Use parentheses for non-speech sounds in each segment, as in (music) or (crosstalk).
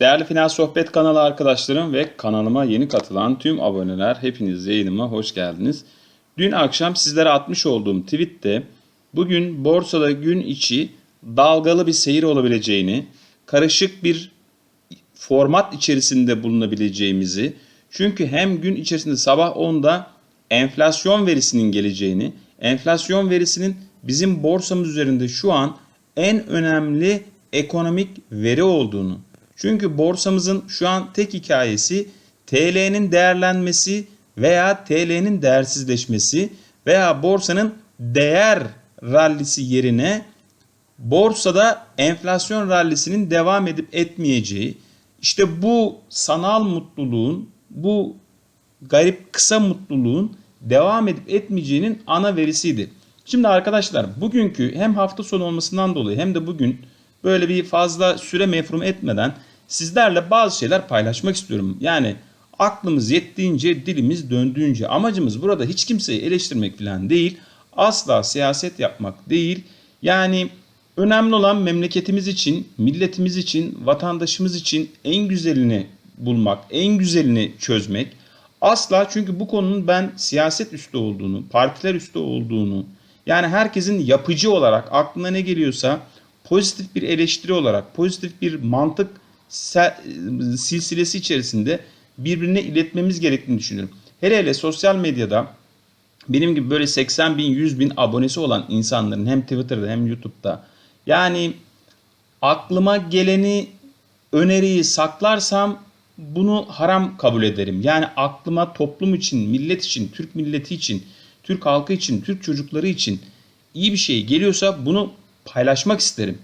Değerli Finans Sohbet kanalı arkadaşlarım ve kanalıma yeni katılan tüm aboneler hepiniz yayınıma hoş geldiniz. Dün akşam sizlere atmış olduğum tweette bugün borsada gün içi dalgalı bir seyir olabileceğini, karışık bir format içerisinde bulunabileceğimizi, çünkü hem gün içerisinde sabah 10'da enflasyon verisinin geleceğini, enflasyon verisinin bizim borsamız üzerinde şu an en önemli ekonomik veri olduğunu. Çünkü borsamızın şu an tek hikayesi TL'nin değerlenmesi veya TL'nin değersizleşmesi veya borsanın değer rallisi yerine borsada enflasyon rallisinin devam edip etmeyeceği, işte bu sanal mutluluğun, bu garip kısa mutluluğun devam edip etmeyeceğinin ana verisiydi. Şimdi arkadaşlar bugünkü hem hafta sonu olmasından dolayı hem de bugün böyle bir fazla süre mefrum etmeden sizlerle bazı şeyler paylaşmak istiyorum. Yani aklımız yettiğince, dilimiz döndüğünce amacımız burada hiç kimseyi eleştirmek falan değil. Asla siyaset yapmak değil. Yani önemli olan memleketimiz için, milletimiz için, vatandaşımız için en güzelini bulmak, en güzelini çözmek. Asla çünkü bu konunun ben siyaset üstü olduğunu, partiler üstü olduğunu, yani herkesin yapıcı olarak aklına ne geliyorsa pozitif bir eleştiri olarak, pozitif bir mantık silsilesi içerisinde birbirine iletmemiz gerektiğini düşünüyorum. Hele hele sosyal medyada benim gibi böyle 80 bin 100 bin abonesi olan insanların hem Twitter'da hem YouTube'da yani aklıma geleni öneriyi saklarsam bunu haram kabul ederim. Yani aklıma toplum için, millet için, Türk milleti için, Türk halkı için, Türk çocukları için iyi bir şey geliyorsa bunu paylaşmak isterim.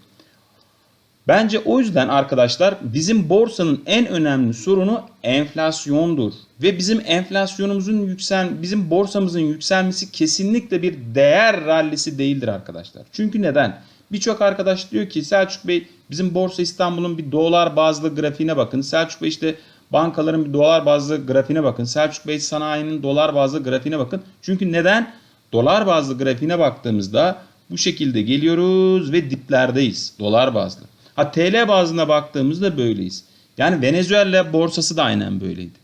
Bence o yüzden arkadaşlar bizim borsanın en önemli sorunu enflasyondur. Ve bizim enflasyonumuzun yüksel, bizim borsamızın yükselmesi kesinlikle bir değer rallisi değildir arkadaşlar. Çünkü neden? Birçok arkadaş diyor ki Selçuk Bey bizim Borsa İstanbul'un bir dolar bazlı grafiğine bakın. Selçuk Bey işte bankaların bir dolar bazlı grafiğine bakın. Selçuk Bey sanayinin dolar bazlı grafiğine bakın. Çünkü neden? Dolar bazlı grafiğine baktığımızda bu şekilde geliyoruz ve diplerdeyiz dolar bazlı. Ha TL bazına baktığımızda böyleyiz. Yani Venezuela borsası da aynen böyleydi.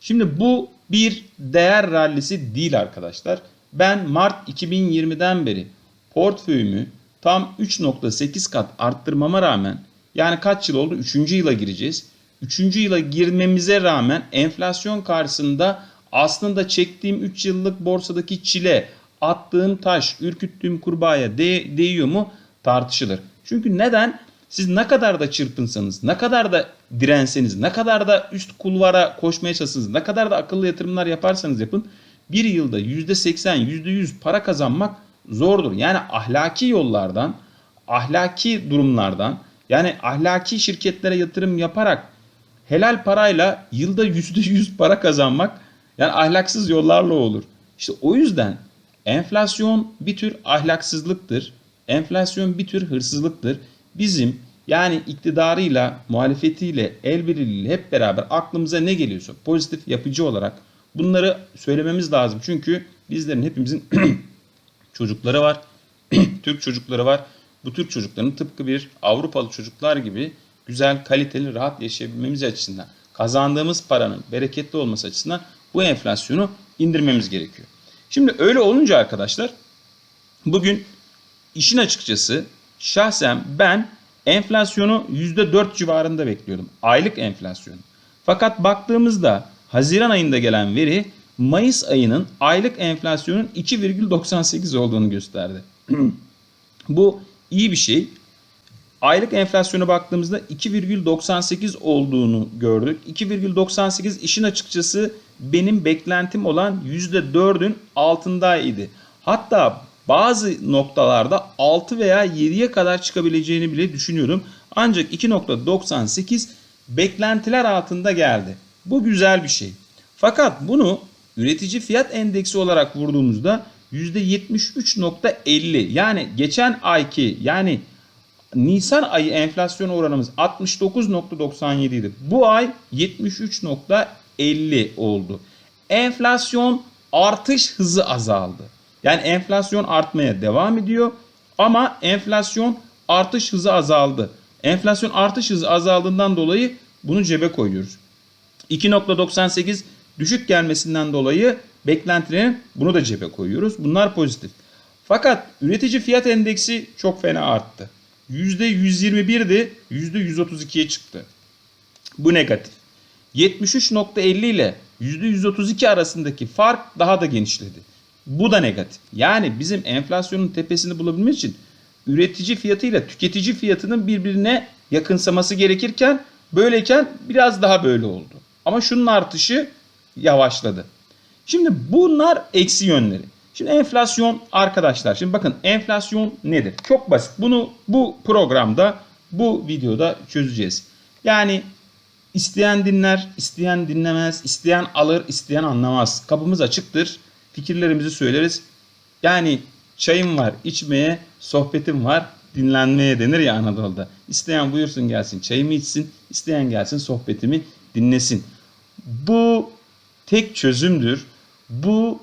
Şimdi bu bir değer rallisi değil arkadaşlar. Ben Mart 2020'den beri portföyümü tam 3.8 kat arttırmama rağmen yani kaç yıl oldu? 3. yıla gireceğiz. 3. yıla girmemize rağmen enflasyon karşısında aslında çektiğim 3 yıllık borsadaki çile, attığım taş, ürküttüğüm kurbağaya de değiyor mu tartışılır. Çünkü neden? Siz ne kadar da çırpınsanız, ne kadar da direnseniz, ne kadar da üst kulvara koşmaya çalışsanız, ne kadar da akıllı yatırımlar yaparsanız yapın bir yılda %80, %100 para kazanmak zordur. Yani ahlaki yollardan, ahlaki durumlardan, yani ahlaki şirketlere yatırım yaparak helal parayla yılda %100 para kazanmak yani ahlaksız yollarla olur. İşte o yüzden enflasyon bir tür ahlaksızlıktır. Enflasyon bir tür hırsızlıktır bizim yani iktidarıyla, muhalefetiyle, el birliğiyle hep beraber aklımıza ne geliyorsa pozitif yapıcı olarak bunları söylememiz lazım. Çünkü bizlerin hepimizin (clears throat) çocukları var. (clears throat) Türk çocukları var. Bu Türk çocukların tıpkı bir Avrupalı çocuklar gibi güzel, kaliteli, rahat yaşayabilmemiz açısından kazandığımız paranın bereketli olması açısından bu enflasyonu indirmemiz gerekiyor. Şimdi öyle olunca arkadaşlar bugün işin açıkçası Şahsen ben enflasyonu %4 civarında bekliyordum. Aylık enflasyonu. Fakat baktığımızda Haziran ayında gelen veri Mayıs ayının aylık enflasyonun 2,98 olduğunu gösterdi. (clears throat) Bu iyi bir şey. Aylık enflasyona baktığımızda 2,98 olduğunu gördük. 2,98 işin açıkçası benim beklentim olan %4'ün altındaydı. Hatta bazı noktalarda 6 veya 7'ye kadar çıkabileceğini bile düşünüyorum. Ancak 2.98 beklentiler altında geldi. Bu güzel bir şey. Fakat bunu üretici fiyat endeksi olarak vurduğumuzda %73.50 yani geçen ayki yani Nisan ayı enflasyon oranımız 69.97 idi. Bu ay 73.50 oldu. Enflasyon artış hızı azaldı. Yani enflasyon artmaya devam ediyor ama enflasyon artış hızı azaldı. Enflasyon artış hızı azaldığından dolayı Bunu cebe koyuyoruz. 2.98 düşük gelmesinden dolayı beklentilerin bunu da cebe koyuyoruz. Bunlar pozitif. Fakat üretici fiyat endeksi çok fena arttı. %121'di, %132'ye çıktı. Bu negatif. 73.50 ile %132 arasındaki fark daha da genişledi. Bu da negatif. Yani bizim enflasyonun tepesini bulabilmek için üretici fiyatıyla tüketici fiyatının birbirine yakınsaması gerekirken böyleyken biraz daha böyle oldu. Ama şunun artışı yavaşladı. Şimdi bunlar eksi yönleri. Şimdi enflasyon arkadaşlar şimdi bakın enflasyon nedir? Çok basit. Bunu bu programda bu videoda çözeceğiz. Yani isteyen dinler, isteyen dinlemez, isteyen alır, isteyen anlamaz. Kapımız açıktır. Fikirlerimizi söyleriz. Yani çayım var içmeye, sohbetim var dinlenmeye denir ya Anadolu'da. İsteyen buyursun gelsin çayımı içsin, isteyen gelsin sohbetimi dinlesin. Bu tek çözümdür. Bu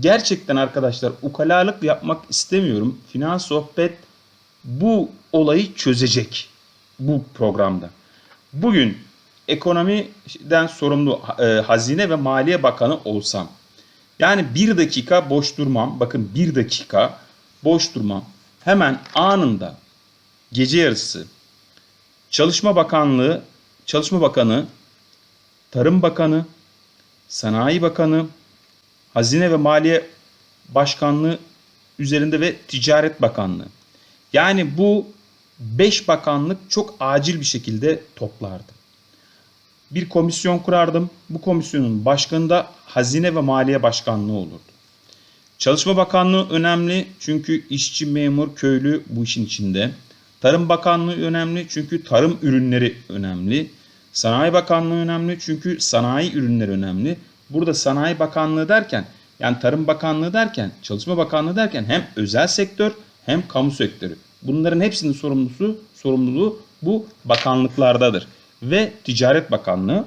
gerçekten arkadaşlar ukalalık yapmak istemiyorum. Finans sohbet bu olayı çözecek bu programda. Bugün ekonomiden sorumlu e, Hazine ve Maliye Bakanı olsam yani bir dakika boş durmam. Bakın bir dakika boş durmam. Hemen anında gece yarısı Çalışma Bakanlığı, Çalışma Bakanı, Tarım Bakanı, Sanayi Bakanı, Hazine ve Maliye Başkanlığı üzerinde ve Ticaret Bakanlığı. Yani bu 5 bakanlık çok acil bir şekilde toplardı. Bir komisyon kurardım. Bu komisyonun başkanı da Hazine ve Maliye Başkanlığı olurdu. Çalışma Bakanlığı önemli çünkü işçi, memur, köylü bu işin içinde. Tarım Bakanlığı önemli çünkü tarım ürünleri önemli. Sanayi Bakanlığı önemli çünkü sanayi ürünleri önemli. Burada Sanayi Bakanlığı derken yani Tarım Bakanlığı derken, Çalışma Bakanlığı derken hem özel sektör hem kamu sektörü. Bunların hepsinin sorumlusu, sorumluluğu bu bakanlıklardadır. Ve Ticaret Bakanlığı.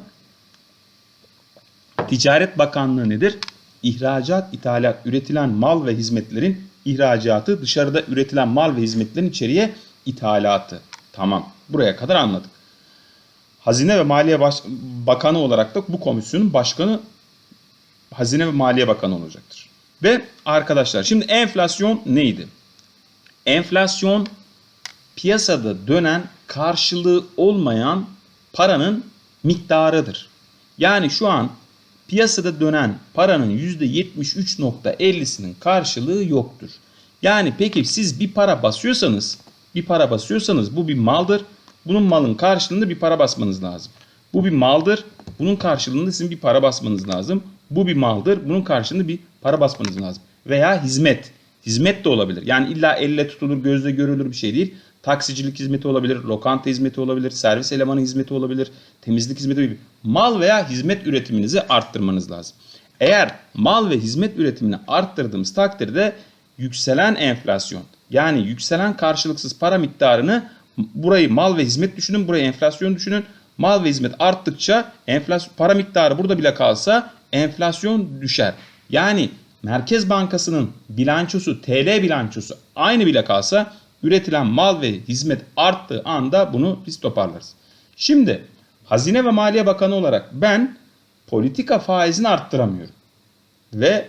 Ticaret Bakanlığı nedir? İhracat, ithalat, üretilen mal ve hizmetlerin ihracatı, dışarıda üretilen mal ve hizmetlerin içeriye ithalatı. Tamam. Buraya kadar anladık. Hazine ve Maliye Baş Bakanı olarak da bu komisyonun başkanı Hazine ve Maliye Bakanı olacaktır. Ve arkadaşlar şimdi enflasyon neydi? Enflasyon piyasada dönen karşılığı olmayan paranın miktarıdır. Yani şu an piyasada dönen paranın %73.50'sinin karşılığı yoktur. Yani peki siz bir para basıyorsanız, bir para basıyorsanız bu bir maldır. Bunun malın karşılığında bir para basmanız lazım. Bu bir maldır. Bunun karşılığında sizin bir para basmanız lazım. Bu bir maldır. Bunun karşılığında bir para basmanız lazım. Veya hizmet. Hizmet de olabilir. Yani illa elle tutulur, gözle görülür bir şey değil. Taksicilik hizmeti olabilir, lokanta hizmeti olabilir, servis elemanı hizmeti olabilir, temizlik hizmeti gibi. Mal veya hizmet üretiminizi arttırmanız lazım. Eğer mal ve hizmet üretimini arttırdığımız takdirde yükselen enflasyon yani yükselen karşılıksız para miktarını burayı mal ve hizmet düşünün, burayı enflasyon düşünün. Mal ve hizmet arttıkça enflasyon para miktarı burada bile kalsa enflasyon düşer. Yani Merkez Bankası'nın bilançosu, TL bilançosu aynı bile kalsa üretilen mal ve hizmet arttığı anda bunu biz toparlarız. Şimdi Hazine ve Maliye Bakanı olarak ben politika faizini arttıramıyorum. Ve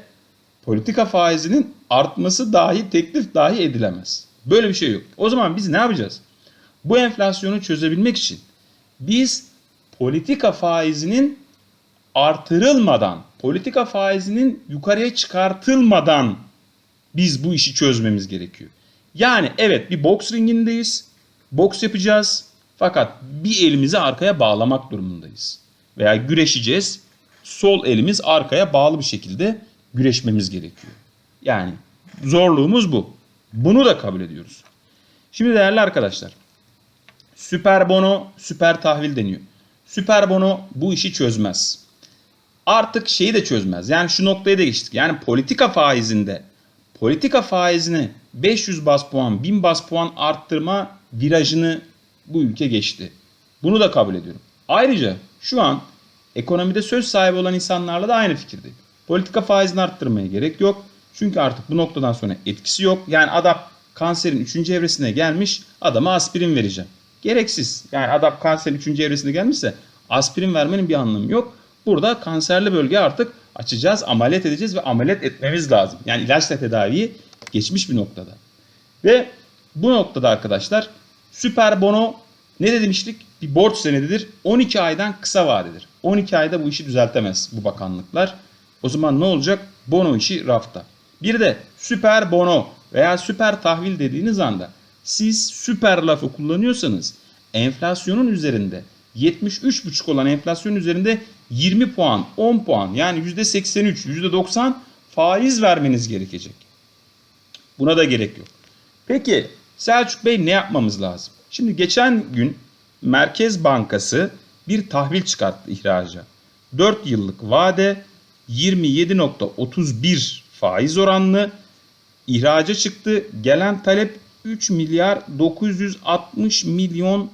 politika faizinin artması dahi teklif dahi edilemez. Böyle bir şey yok. O zaman biz ne yapacağız? Bu enflasyonu çözebilmek için biz politika faizinin artırılmadan, politika faizinin yukarıya çıkartılmadan biz bu işi çözmemiz gerekiyor. Yani evet bir boks ringindeyiz. Boks yapacağız. Fakat bir elimizi arkaya bağlamak durumundayız. Veya güreşeceğiz. Sol elimiz arkaya bağlı bir şekilde güreşmemiz gerekiyor. Yani zorluğumuz bu. Bunu da kabul ediyoruz. Şimdi değerli arkadaşlar. Süper bono, süper tahvil deniyor. Süper bono bu işi çözmez. Artık şeyi de çözmez. Yani şu noktaya da geçtik. Yani politika faizinde politika faizini 500 bas puan, 1000 bas puan arttırma virajını bu ülke geçti. Bunu da kabul ediyorum. Ayrıca şu an ekonomide söz sahibi olan insanlarla da aynı fikirdeyim. Politika faizini arttırmaya gerek yok. Çünkü artık bu noktadan sonra etkisi yok. Yani adam kanserin 3. evresine gelmiş adama aspirin vereceğim. gereksiz. Yani adam kanser 3. evresinde gelmişse aspirin vermenin bir anlamı yok. Burada kanserli bölge artık açacağız, ameliyat edeceğiz ve ameliyat etmemiz lazım. Yani ilaçla tedaviyi geçmiş bir noktada. Ve bu noktada arkadaşlar süper bono ne de demiştik? Bir borç senedidir. 12 aydan kısa vadedir. 12 ayda bu işi düzeltemez bu bakanlıklar. O zaman ne olacak? Bono işi rafta. Bir de süper bono veya süper tahvil dediğiniz anda siz süper lafı kullanıyorsanız enflasyonun üzerinde 73,5 olan enflasyon üzerinde 20 puan, 10 puan yani %83, %90 faiz vermeniz gerekecek. Buna da gerek yok. Peki Selçuk Bey ne yapmamız lazım? Şimdi geçen gün Merkez Bankası bir tahvil çıkarttı ihraca. 4 yıllık vade 27.31 faiz oranlı ihraca çıktı. Gelen talep 3 milyar 960 milyon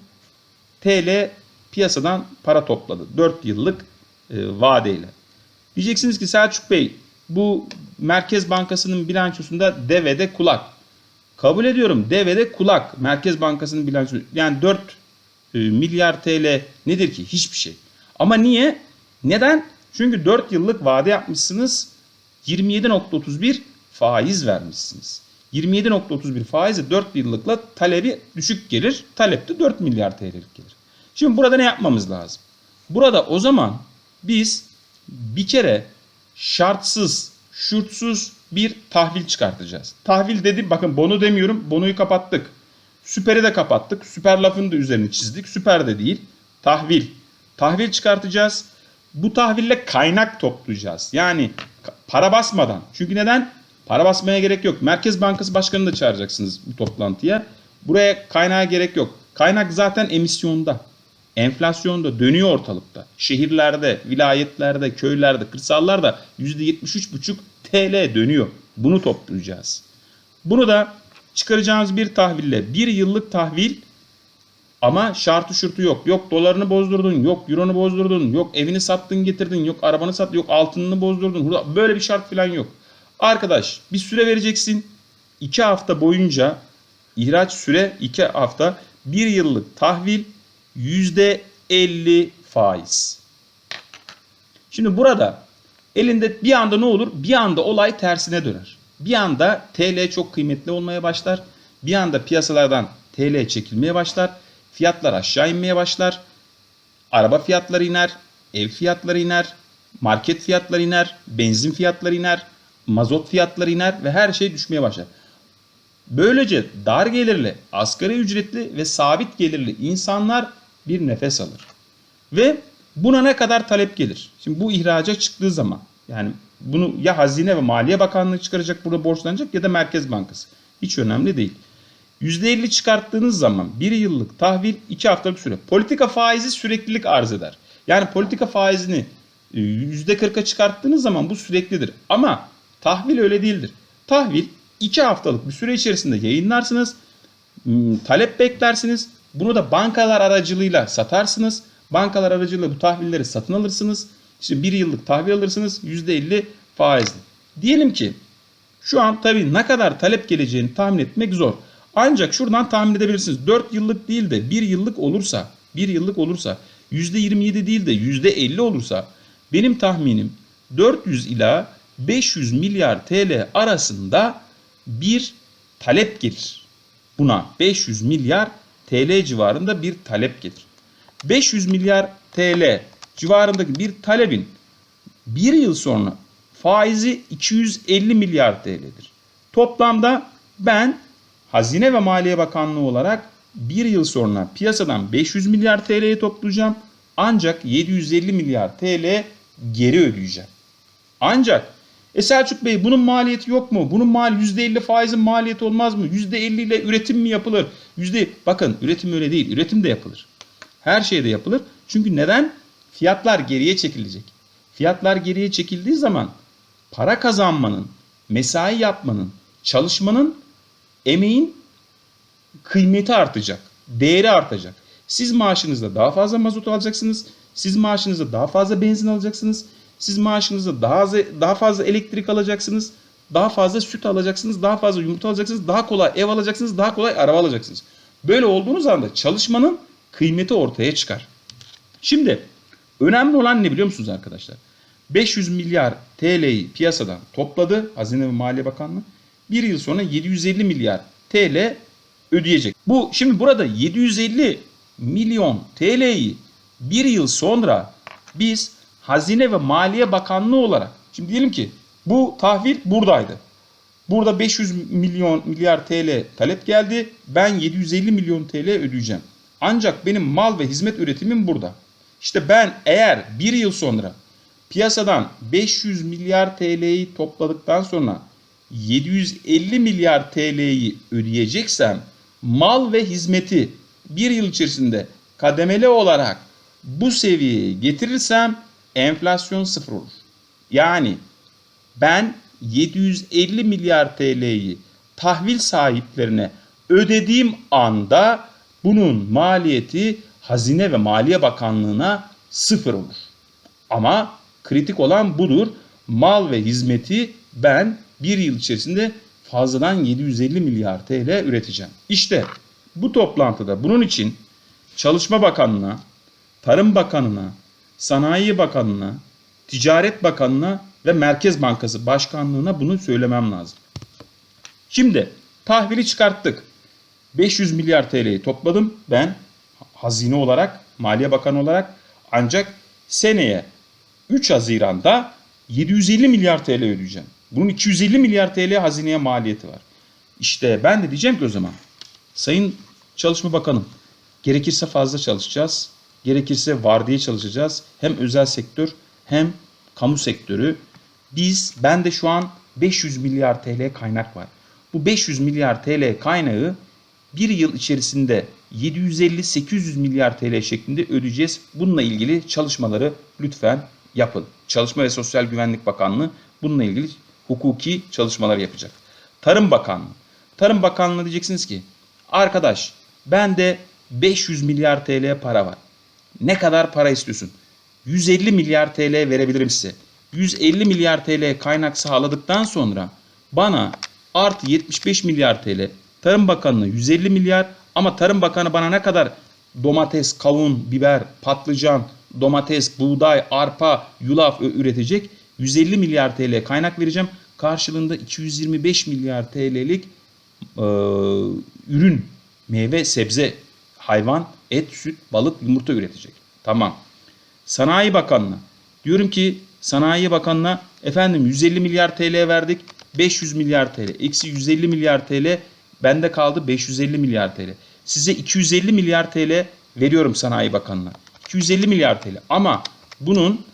TL piyasadan para topladı. 4 yıllık vadeyle. Diyeceksiniz ki Selçuk Bey bu Merkez Bankası'nın bilançosunda devede kulak. Kabul ediyorum devede kulak. Merkez Bankası'nın bilançosu yani 4 e, milyar TL nedir ki? Hiçbir şey. Ama niye? Neden? Çünkü 4 yıllık vade yapmışsınız. 27.31 faiz vermişsiniz. 27.31 faizi 4 yıllıkla talebi düşük gelir. Talep de 4 milyar TL'lik gelir. Şimdi burada ne yapmamız lazım? Burada o zaman biz bir kere şartsız, şurtsuz bir tahvil çıkartacağız. Tahvil dedim bakın bono demiyorum. Bonoyu kapattık. Süperi de kapattık. Süper lafın da üzerini çizdik. Süper de değil. Tahvil. Tahvil çıkartacağız. Bu tahville kaynak toplayacağız. Yani para basmadan. Çünkü neden? Para basmaya gerek yok. Merkez Bankası Başkanı'nı da çağıracaksınız bu toplantıya. Buraya kaynağa gerek yok. Kaynak zaten emisyonda. Enflasyonda dönüyor ortalıkta. Şehirlerde, vilayetlerde, köylerde, kırsallarda %73,5 TL dönüyor. Bunu toplayacağız. Bunu da çıkaracağımız bir tahville bir yıllık tahvil ama şartı şurtu yok. Yok dolarını bozdurdun, yok euronu bozdurdun, yok evini sattın getirdin, yok arabanı sattın, yok altınını bozdurdun. Böyle bir şart falan yok. Arkadaş bir süre vereceksin. 2 hafta boyunca ihraç süre 2 hafta bir yıllık tahvil %50 faiz. Şimdi burada elinde bir anda ne olur? Bir anda olay tersine döner. Bir anda TL çok kıymetli olmaya başlar. Bir anda piyasalardan TL çekilmeye başlar. Fiyatlar aşağı inmeye başlar. Araba fiyatları iner, ev fiyatları iner, market fiyatları iner, benzin fiyatları iner, mazot fiyatları iner ve her şey düşmeye başlar. Böylece dar gelirli, asgari ücretli ve sabit gelirli insanlar bir nefes alır. Ve buna ne kadar talep gelir? Şimdi bu ihraca çıktığı zaman yani bunu ya Hazine ve Maliye Bakanlığı çıkaracak burada borçlanacak ya da Merkez Bankası. Hiç önemli değil. %50 çıkarttığınız zaman bir yıllık tahvil 2 haftalık süre. Politika faizi süreklilik arz eder. Yani politika faizini %40'a çıkarttığınız zaman bu süreklidir. Ama tahvil öyle değildir. Tahvil 2 haftalık bir süre içerisinde yayınlarsınız. Talep beklersiniz. Bunu da bankalar aracılığıyla satarsınız. Bankalar aracılığıyla bu tahvilleri satın alırsınız. İşte bir yıllık tahvil alırsınız %50 faizli. Diyelim ki şu an tabii ne kadar talep geleceğini tahmin etmek zor. Ancak şuradan tahmin edebilirsiniz. 4 yıllık değil de 1 yıllık olursa, 1 yıllık olursa %27 değil de %50 olursa benim tahminim 400 ila 500 milyar TL arasında bir talep gelir. Buna 500 milyar TL civarında bir talep gelir. 500 milyar TL civarındaki bir talebin bir yıl sonra faizi 250 milyar TL'dir. Toplamda ben Hazine ve Maliye Bakanlığı olarak bir yıl sonra piyasadan 500 milyar TL'yi toplayacağım. Ancak 750 milyar TL geri ödeyeceğim. Ancak e Selçuk Bey bunun maliyeti yok mu? Bunun mal %50 faizin maliyeti olmaz mı? %50 ile üretim mi yapılır? Yüzde bakın üretim öyle değil. Üretim de yapılır. Her şey de yapılır. Çünkü neden? Fiyatlar geriye çekilecek. Fiyatlar geriye çekildiği zaman para kazanmanın, mesai yapmanın, çalışmanın, emeğin kıymeti artacak. Değeri artacak. Siz maaşınızda daha fazla mazot alacaksınız. Siz maaşınızda daha fazla benzin alacaksınız. Siz maaşınızda daha az, daha fazla elektrik alacaksınız. Daha fazla süt alacaksınız. Daha fazla yumurta alacaksınız. Daha kolay ev alacaksınız. Daha kolay araba alacaksınız. Böyle olduğunuz anda çalışmanın kıymeti ortaya çıkar. Şimdi önemli olan ne biliyor musunuz arkadaşlar? 500 milyar TL'yi piyasadan topladı Hazine ve Maliye Bakanlığı. Bir yıl sonra 750 milyar TL ödeyecek. Bu şimdi burada 750 milyon TL'yi bir yıl sonra biz Hazine ve Maliye Bakanlığı olarak şimdi diyelim ki bu tahvil buradaydı. Burada 500 milyon milyar TL talep geldi. Ben 750 milyon TL ödeyeceğim. Ancak benim mal ve hizmet üretimim burada. İşte ben eğer bir yıl sonra piyasadan 500 milyar TL'yi topladıktan sonra 750 milyar TL'yi ödeyeceksem mal ve hizmeti bir yıl içerisinde kademeli olarak bu seviyeye getirirsem enflasyon sıfır olur. Yani ben 750 milyar TL'yi tahvil sahiplerine ödediğim anda bunun maliyeti Hazine ve Maliye Bakanlığı'na sıfır olur. Ama kritik olan budur. Mal ve hizmeti ben bir yıl içerisinde fazladan 750 milyar TL üreteceğim. İşte bu toplantıda bunun için Çalışma Bakanlığı'na, Tarım Bakanlığı'na, Sanayi Bakanlığı'na, Ticaret Bakanlığı'na ve Merkez Bankası Başkanlığı'na bunu söylemem lazım. Şimdi tahvili çıkarttık. 500 milyar TL'yi topladım ben hazine olarak, Maliye Bakanı olarak ancak seneye 3 Haziran'da 750 milyar TL ödeyeceğim. Bunun 250 milyar TL hazineye maliyeti var. İşte ben de diyeceğim ki o zaman Sayın Çalışma Bakanım gerekirse fazla çalışacağız. Gerekirse vardiya çalışacağız. Hem özel sektör hem kamu sektörü. Biz ben de şu an 500 milyar TL kaynak var. Bu 500 milyar TL kaynağı bir yıl içerisinde 750-800 milyar TL şeklinde ödeyeceğiz. Bununla ilgili çalışmaları lütfen yapın. Çalışma ve Sosyal Güvenlik Bakanlığı bununla ilgili hukuki çalışmalar yapacak. Tarım Bakanlığı. Tarım Bakanlığı diyeceksiniz ki arkadaş bende 500 milyar TL para var. Ne kadar para istiyorsun? 150 milyar TL verebilirim size. 150 milyar TL kaynak sağladıktan sonra bana artı 75 milyar TL Tarım Bakanlığı 150 milyar ama Tarım Bakanı bana ne kadar domates, kavun, biber, patlıcan, domates, buğday, arpa, yulaf üretecek 150 milyar TL kaynak vereceğim. Karşılığında 225 milyar TL'lik e, ürün, meyve, sebze, hayvan, et, süt, balık, yumurta üretecek. Tamam. Sanayi Bakanlığı. Diyorum ki Sanayi Bakanlığı'na efendim 150 milyar TL verdik. 500 milyar TL. Eksi 150 milyar TL bende kaldı 550 milyar TL. Size 250 milyar TL veriyorum Sanayi Bakanlığı'na. 250 milyar TL ama bunun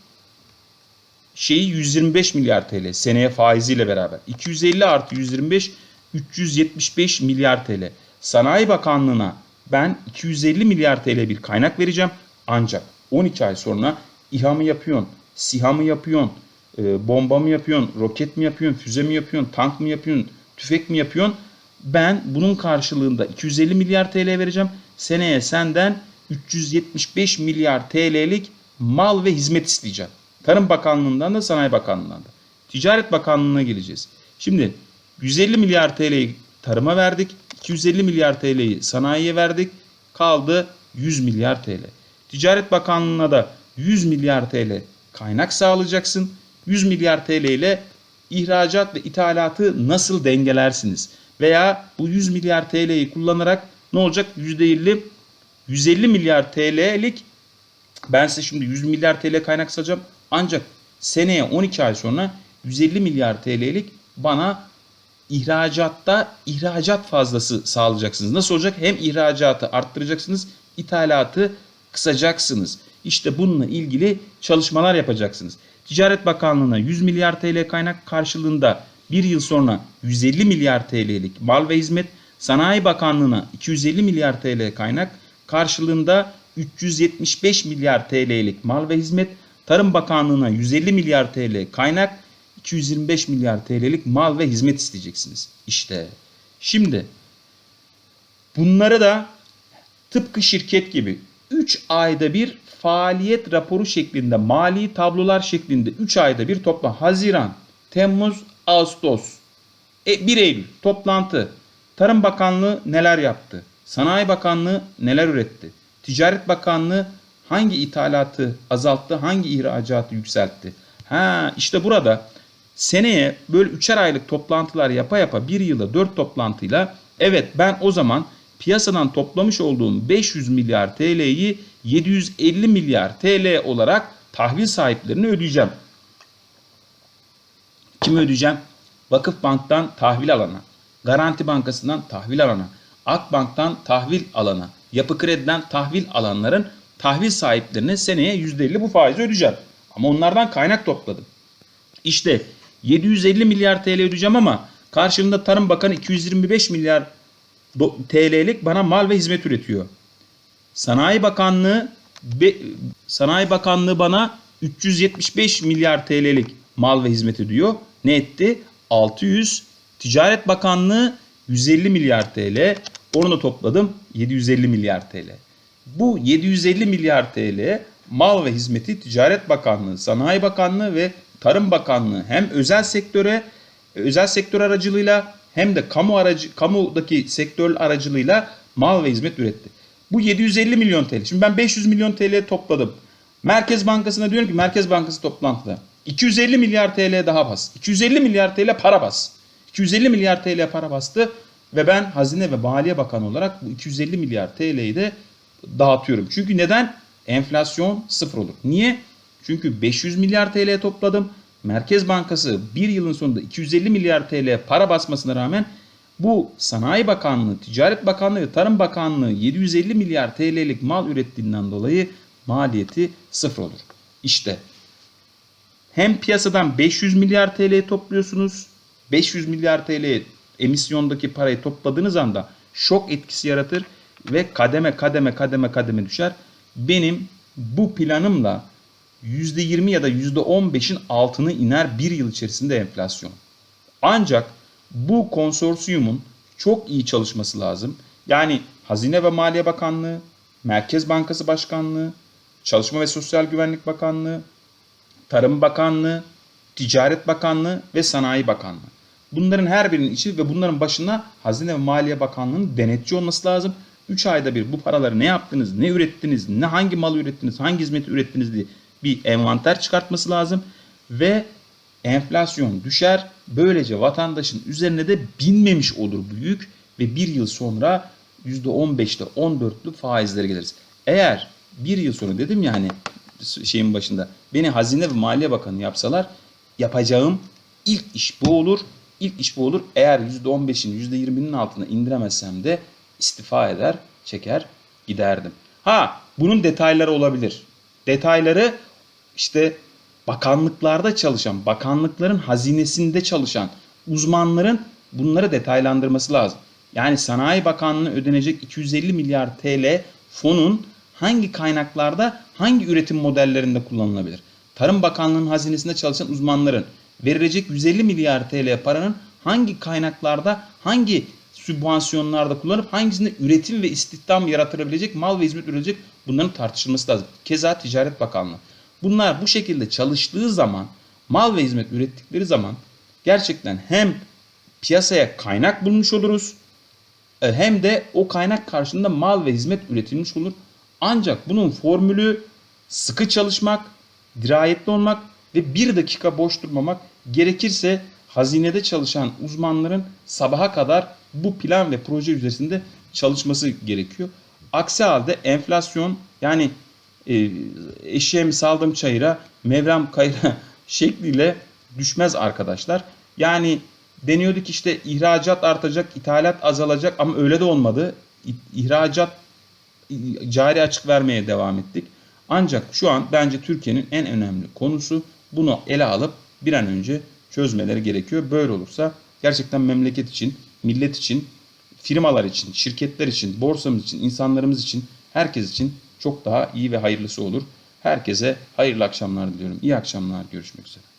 şeyi 125 milyar TL seneye faiziyle beraber. 250 artı 125 375 milyar TL. Sanayi Bakanlığı'na ben 250 milyar TL bir kaynak vereceğim. Ancak 12 ay sonra İHA mı yapıyorsun, SİHA mı yapıyorsun, e, bomba mı yapıyorsun, roket mi yapıyorsun, füze mi yapıyorsun, tank mı yapıyorsun, tüfek mi yapıyorsun? Ben bunun karşılığında 250 milyar TL vereceğim. Seneye senden 375 milyar TL'lik mal ve hizmet isteyeceğim. Tarım Bakanlığı'ndan da Sanayi Bakanlığı'ndan da. Ticaret Bakanlığı'na geleceğiz. Şimdi 150 milyar TL'yi tarıma verdik. 250 milyar TL'yi sanayiye verdik. Kaldı 100 milyar TL. Ticaret Bakanlığı'na da 100 milyar TL kaynak sağlayacaksın. 100 milyar TL ile ihracat ve ithalatı nasıl dengelersiniz? Veya bu 100 milyar TL'yi kullanarak ne olacak? %50 150 milyar TL'lik ben size şimdi 100 milyar TL kaynak sağlayacağım. Ancak seneye 12 ay sonra 150 milyar TL'lik bana ihracatta ihracat fazlası sağlayacaksınız. Nasıl olacak? Hem ihracatı arttıracaksınız, ithalatı kısacaksınız. İşte bununla ilgili çalışmalar yapacaksınız. Ticaret Bakanlığı'na 100 milyar TL kaynak karşılığında bir yıl sonra 150 milyar TL'lik mal ve hizmet, Sanayi Bakanlığı'na 250 milyar TL kaynak karşılığında 375 milyar TL'lik mal ve hizmet, Tarım Bakanlığı'na 150 milyar TL kaynak, 225 milyar TL'lik mal ve hizmet isteyeceksiniz. İşte şimdi bunları da tıpkı şirket gibi 3 ayda bir faaliyet raporu şeklinde mali tablolar şeklinde 3 ayda bir topla Haziran, Temmuz, Ağustos, e, 1 Eylül toplantı. Tarım Bakanlığı neler yaptı? Sanayi Bakanlığı neler üretti? Ticaret Bakanlığı hangi ithalatı azalttı, hangi ihracatı yükseltti? Ha işte burada seneye böyle üçer aylık toplantılar yapa yapa bir yılda dört toplantıyla evet ben o zaman piyasadan toplamış olduğum 500 milyar TL'yi 750 milyar TL olarak tahvil sahiplerine ödeyeceğim. Kime ödeyeceğim? Vakıf Bank'tan tahvil alana, Garanti Bankası'ndan tahvil alana, Akbank'tan tahvil alana, Yapı Kredi'den tahvil alanların tahvil sahiplerine seneye %50 bu faizi ödeyeceğim. Ama onlardan kaynak topladım. İşte 750 milyar TL ödeyeceğim ama karşılığında Tarım Bakanı 225 milyar TL'lik bana mal ve hizmet üretiyor. Sanayi Bakanlığı Sanayi Bakanlığı bana 375 milyar TL'lik mal ve hizmet ödüyor. Ne etti? 600. Ticaret Bakanlığı 150 milyar TL. Onu da topladım. 750 milyar TL. Bu 750 milyar TL mal ve hizmeti Ticaret Bakanlığı, Sanayi Bakanlığı ve Tarım Bakanlığı hem özel sektöre özel sektör aracılığıyla hem de kamu aracı kamudaki sektör aracılığıyla mal ve hizmet üretti. Bu 750 milyon TL. Şimdi ben 500 milyon TL topladım. Merkez Bankası'na diyorum ki Merkez Bankası toplantıda 250 milyar TL daha bas. 250 milyar TL para bas. 250 milyar TL para bastı ve ben Hazine ve Maliye Bakanı olarak bu 250 milyar TL'yi de dağıtıyorum. Çünkü neden? Enflasyon sıfır olur. Niye? Çünkü 500 milyar TL topladım. Merkez Bankası bir yılın sonunda 250 milyar TL para basmasına rağmen bu Sanayi Bakanlığı, Ticaret Bakanlığı ve Tarım Bakanlığı 750 milyar TL'lik mal ürettiğinden dolayı maliyeti sıfır olur. İşte hem piyasadan 500 milyar TL topluyorsunuz. 500 milyar TL emisyondaki parayı topladığınız anda şok etkisi yaratır ve kademe kademe kademe kademe düşer. Benim bu planımla %20 ya da %15'in altını iner bir yıl içerisinde enflasyon. Ancak bu konsorsiyumun çok iyi çalışması lazım. Yani Hazine ve Maliye Bakanlığı, Merkez Bankası Başkanlığı, Çalışma ve Sosyal Güvenlik Bakanlığı, Tarım Bakanlığı, Ticaret Bakanlığı ve Sanayi Bakanlığı. Bunların her birinin içi ve bunların başına Hazine ve Maliye Bakanlığı'nın denetçi olması lazım. 3 ayda bir bu paraları ne yaptınız, ne ürettiniz, ne hangi malı ürettiniz, hangi hizmeti ürettiniz diye bir envanter çıkartması lazım. Ve enflasyon düşer. Böylece vatandaşın üzerine de binmemiş olur büyük ve bir yıl sonra %15'te 14'lü faizlere geliriz. Eğer bir yıl sonra dedim ya hani şeyin başında beni Hazine ve Maliye Bakanı yapsalar yapacağım ilk iş bu olur. İlk iş bu olur. Eğer %15'in %20'nin altına indiremezsem de istifa eder, çeker, giderdim. Ha bunun detayları olabilir. Detayları işte bakanlıklarda çalışan, bakanlıkların hazinesinde çalışan uzmanların bunları detaylandırması lazım. Yani Sanayi Bakanlığı'na ödenecek 250 milyar TL fonun hangi kaynaklarda, hangi üretim modellerinde kullanılabilir? Tarım Bakanlığı'nın hazinesinde çalışan uzmanların verilecek 150 milyar TL paranın hangi kaynaklarda, hangi sübvansiyonlarda kullanıp hangisinde üretim ve istihdam yaratılabilecek, mal ve hizmet üretecek bunların tartışılması lazım. Keza Ticaret Bakanlığı. Bunlar bu şekilde çalıştığı zaman, mal ve hizmet ürettikleri zaman gerçekten hem piyasaya kaynak bulmuş oluruz e, hem de o kaynak karşılığında mal ve hizmet üretilmiş olur. Ancak bunun formülü sıkı çalışmak, dirayetli olmak ve bir dakika boş durmamak gerekirse hazinede çalışan uzmanların sabaha kadar bu plan ve proje üzerinde çalışması gerekiyor. Aksi halde enflasyon yani e, eşeğimi saldım çayıra, mevrem kayıra (laughs) şekliyle düşmez arkadaşlar. Yani deniyordu ki işte ihracat artacak, ithalat azalacak ama öyle de olmadı. İhracat cari açık vermeye devam ettik. Ancak şu an bence Türkiye'nin en önemli konusu bunu ele alıp bir an önce çözmeleri gerekiyor. Böyle olursa gerçekten memleket için, millet için, firmalar için, şirketler için, borsamız için, insanlarımız için, herkes için çok daha iyi ve hayırlısı olur. Herkese hayırlı akşamlar diliyorum. İyi akşamlar. Görüşmek üzere.